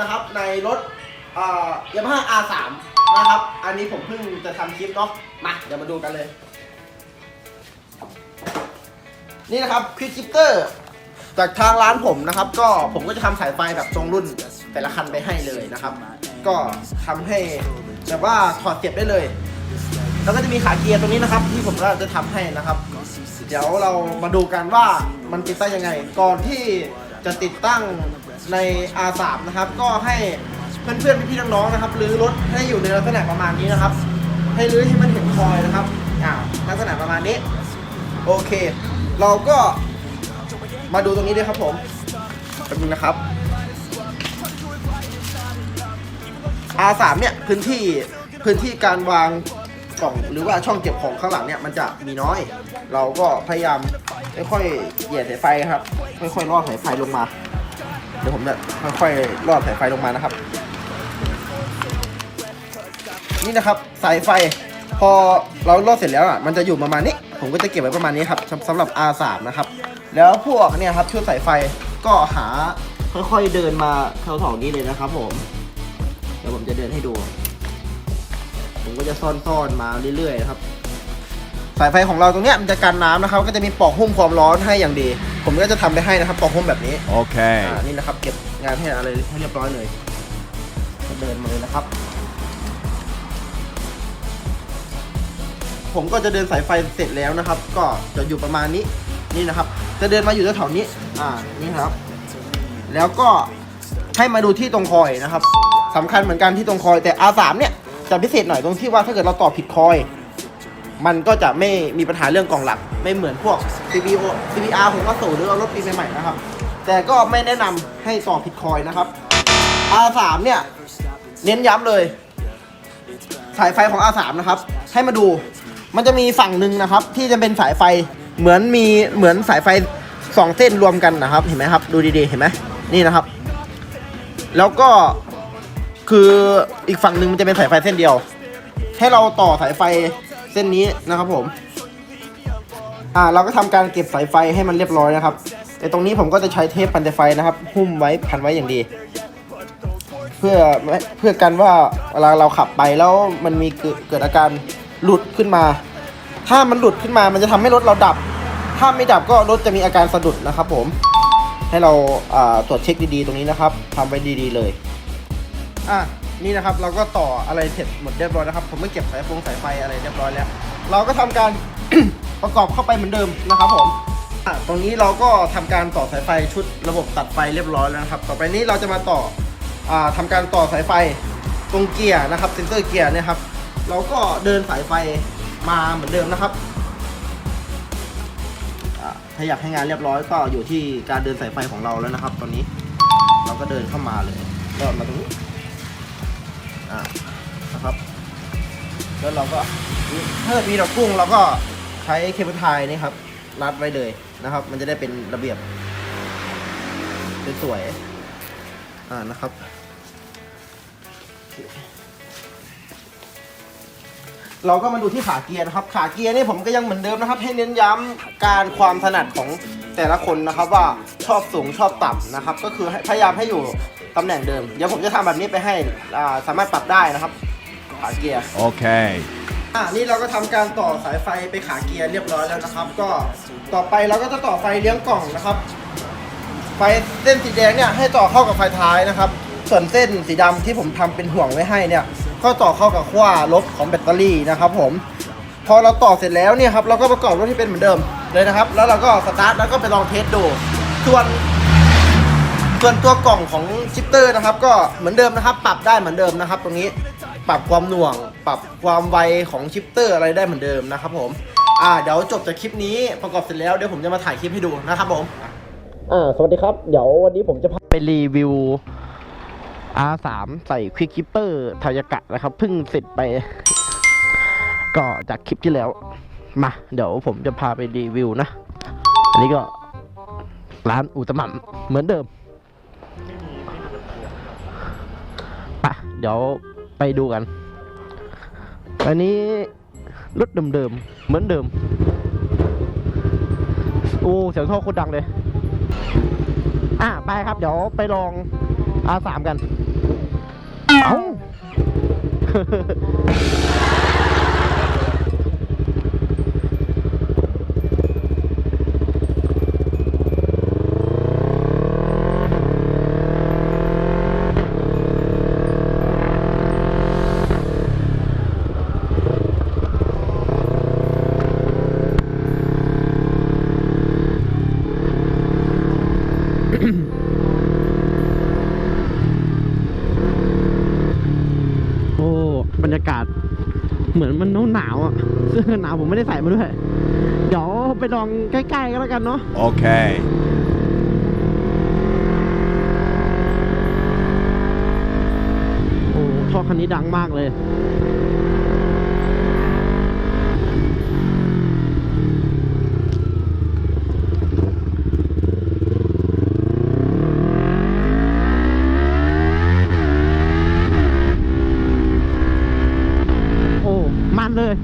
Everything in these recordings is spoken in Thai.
นะครับในรถยามาฮ่า R3 นะครับ อันนี้ผมเพิ่งจะทำคลิปเนาะ มา เดี๋ยวมาดูกันเลย นี่นะครับควิกคิปเตอร์จากทางร้านผมนะครับ ก็ผมก็จะทำสายไฟแบบทรงรุ่นแต่ละคันไปให้เลยนะครับ ก็ทำให้แบบว่าถอดเก็บได้เลย แล้วก็จะมีขาเกียร์ตรงนี้นะครับ ที่ผมก็จะทำให้นะครับ เดี๋ยวเรามาดูกันว่ามันติดตั้งยังไง ก่อนที่จะติดตั้ง ใน R3 นะครับก็ให้เพื่อนๆพี่ๆน้องๆนะครับรื้อรถให้อยู่ในลักษณะประมาณนี้นะครับ ให้รื้อให้มันเห็นคอยนะครับอ่าลักษณะประมาณนี้โอเค เราก็มาดูตรงนี้ด้วยครับผมแป๊บนึงนะครับ R3 เนี่ยพื้นที่พื้นที่การวางกล่องหรือว่าช่องเก็บของข้างหลังเนี่ยมันจะมีน้อย เราก็พยายามค่อยๆเหยียดสายไฟครับ ค่อยๆลอดสายไฟลงมา ดี๋ยวผมจะค่อยๆลอดสายไฟลงมานะครับ นี่นะครับสายไฟพอเราลอดเสร็จแล้วอะมันจะอยู่ประมาณนี้ ผมก็จะเก็บไว้ประมาณนี้ครับสำหรับ R3 นะครับ แล้วพวกเนี่ยครับชุดสายไฟก็หาค่อยๆเดินมาแถวๆนี้เลยนะครับ ผม เดี๋ยวผมจะเดินให้ดู ผมก็จะซ่อนๆมาเรื่อยๆนะครับ สายไฟของเราตรงเนี้ยมันจะกันน้ำนะครับก็จะมีปล่องหุ้มความร้อนให้อย่างดี ผมก็จะทำไปให้นะครับปล่องหุ้มแบบนี้ Okay. อ่านี่นะครับเก็บงานให้อะไรให้เรียบร้อยเลยก็เดินมาเลยนะครับ ผมก็จะเดินสายไฟเสร็จแล้วนะครับ ก็จะอยู่ประมาณนี้นี่นะครับ จะเดินมาอยู่แถวๆนี้อ่านี่ครับ แล้วก็ให้มาดูที่ตรงคอยนะครับสำคัญเหมือนกันที่ตรงคอยแต่ R3 เนี่ยจะพิเศษหน่อยตรงที่ว่าถ้าเกิดเราต่อผิดคอย มันก็จะไม่มีปัญหาเรื่องกล่องหลัก ไม่เหมือนพวก CPO CPR ของกระสูหรือรถปีใหม่ๆนะครับ แต่ก็ไม่แนะนำให้ต่อผิดคอยนะครับ R3 เนี่ย เน้นย้ำเลย สายไฟของ R3 นะครับ ให้มาดูมันจะมีฝั่งหนึ่งนะครับ ที่จะเป็นสายไฟเหมือนมีเหมือนสายไฟสองเส้นรวมกันนะครับ เห็นไหมครับ ดูดีๆ เห็นไหมนี่นะครับ แล้วก็คืออีกฝั่งหนึ่งมันจะเป็นสายไฟเส้นเดียว ให้เราต่อสายไฟ ส้นนี้นะครับผม อ่าเราก็ทำการเก็บสายไฟให้มันเรียบร้อยนะครับ แต่ตรงนี้ผมก็จะใช้เทปพันสายไฟนะครับหุ้มไว้พันไว้อย่างดี เพื่อเพื่อกันว่าเวลาเราขับไปแล้วมันมีเกิดอาการหลุดขึ้นมา ถ้ามันหลุดขึ้นมามันจะทำให้รถเราดับ ถ้าไม่ดับก็รถจะมีอาการสะดุดนะครับผมให้เราอ่าตรวจเช็คดีๆ ตรงนี้นะครับทำไว้ดีๆเลย อะ นี่นะครับเราก็ต่ออะไรเสร็จหมดเรียบร้อยนะครับ ผมก็เก็บสายฟงสายไฟอะไรเรียบร้อยแล้ว เราก็ทำการ ประกอบเข้าไปเหมือนเดิมนะครับผมตรงนี้เราก็ทำการต่อสายไฟชุดระบบตัดไฟเรียบร้อยแล้วนะครับ ต่อไปนี้เราจะมาต่ออ่าทำการต่อสายไฟตรงเกียร์นะครับเซนเซอร์เกียร์เนี่ยครับ เราก็เดินสายไฟมาเหมือนเดิมนะครับถ้าอยากให้งานเรียบร้อยก็อยู่ที่การเดินสายไฟของเราแล้วนะครับ ตอนนี้เราก็เดินเข้ามาเลยรอดมาตรงนี้ อ่านะครับ แล้วเราก็ถ้าเกิดมีดอกกุ้งเราก็ใช้เคเบิลไทยนี่ครับ รัดไว้เลยนะครับ มันจะได้เป็นระเบียบสวยๆอ่านะครับเราก็มาดูที่ขาเกียร์นะครับ ขาเกียร์นี่ผมก็ยังเหมือนเดิมนะครับ ให้เน้นย้ำการความถนัดของแต่ละคนนะครับ ว่าชอบสูงชอบต่ำนะครับ ก็คือพยายามให้อยู่ ตำแหน่งเดิม เดี๋ยวผมจะทำแบบนี้ไปให้อ่าสามารถปรับได้นะครับ ขาเกียร์ Okay. อะนี่เราก็ทำการต่อสายไฟไปขาเกียร์เรียบร้อยแล้วนะครับ ก็ต่อไปเราก็จะต่อไฟเลี้ยงกล่องนะครับ ไฟเส้นสีแดงเนี่ยให้ต่อเข้ากับไฟท้ายนะครับ ส่วนเส้นสีดำที่ผมทำเป็นห่วงไว้ให้เนี่ย ก็ต่อเข้ากับขั้วลบของแบตเตอรี่นะครับ ผม พอเราต่อเสร็จแล้วเนี่ยครับเราก็ประกอบรถที่เป็นเหมือนเดิมเลยนะครับ แล้วเราก็สตาร์ทแล้วก็ไปลองเทสดู ส่วน ส่วนตัวกล่องของชิปเตอร์นะครับ ก็เหมือนเดิมนะครับ ปรับได้เหมือนเดิมนะครับ ตรงนี้ปรับความหน่วง ปรับความไวของชิปเตอร์อะไรได้เหมือนเดิมนะครับผมอ่าเดี๋ยวจบจากคลิปนี้ประกอบเสร็จแล้วเดี๋ยวผมจะมาถ่ายคลิปให้ดูนะครับผมอ่าสวัสดีครับ เดี๋ยววันนี้ผมจะพาไปรีวิว R3 ใส่ควิกคิปเปอร์ทายากะนะครับเพิ่งเสร็จไป ก็จากคลิปที่แล้ว มาเดี๋ยวผมจะพาไปรีวิวนะ อันนี้ก็ร้านอุตมัมเหมือนเดิม เดี๋ยวไปดูกัน อันนี้รถเดิมๆ เหมือนเดิม โอ้ เสียงท่อโคตรดังเลย อะ ไปครับ เดี๋ยวไปลอง R3 กัน เอ้าอ้ บรรยากาศ เหมือนมันหนาวๆอะเสื้อกันหนาวผมไม่ได้ใส่มาด้วย เดี๋ยวไปลองใกล้ๆกันแล้วกันเนาะ Okay. โอ้ท่อคันนี้ดังมากเลย โอ้ มันเลย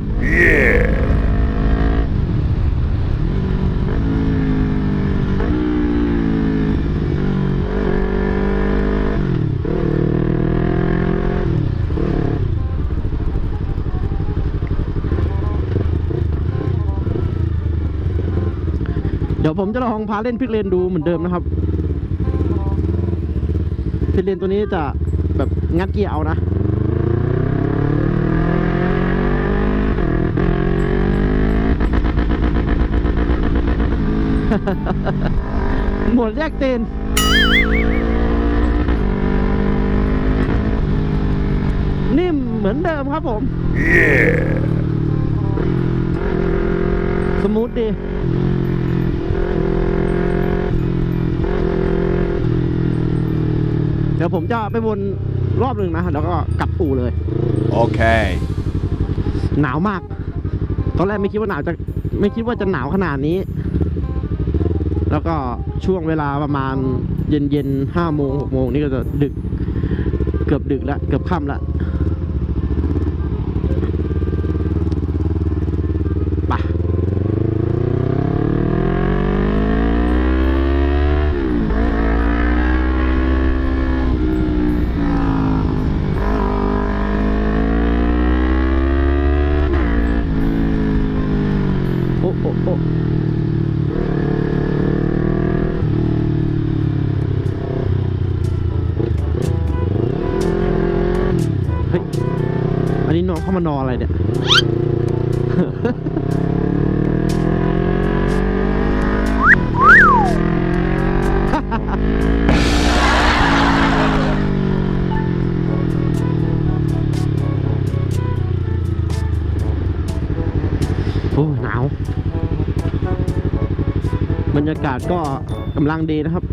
เดี๋ยวผมจะลองพาเล่นพิกเลนดูเหมือนเดิมนะครับพิกเลนตัวนี้จะแบบงัดเกียร์เอานะหมดแยกเตนนิ่มเหมือนเดิมครับผมสมูทดี เดี๋ยวผมจะไปวนรอบหนึ่งนะ แล้วก็กลับอู่เลย Okay. หนาวมาก ตอนแรกไม่คิดว่าหนาวจะไม่คิดว่าจะหนาวขนาดนี้ แล้วก็ช่วงเวลาประมาณเย็นเย็นห้าโมงหกโมงนี่ก็จะดึก เกือบดึกแล้วเกือบค่ำแล้ว เฮ้ย อันนี้นองเข้ามานอนอะไรเนี่ย โอ้หนาว บรรยากาศก็กำลังดีนะครับ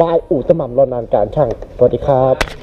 บายอู่สม่ำรอนานการช่าง สวัสดีครับ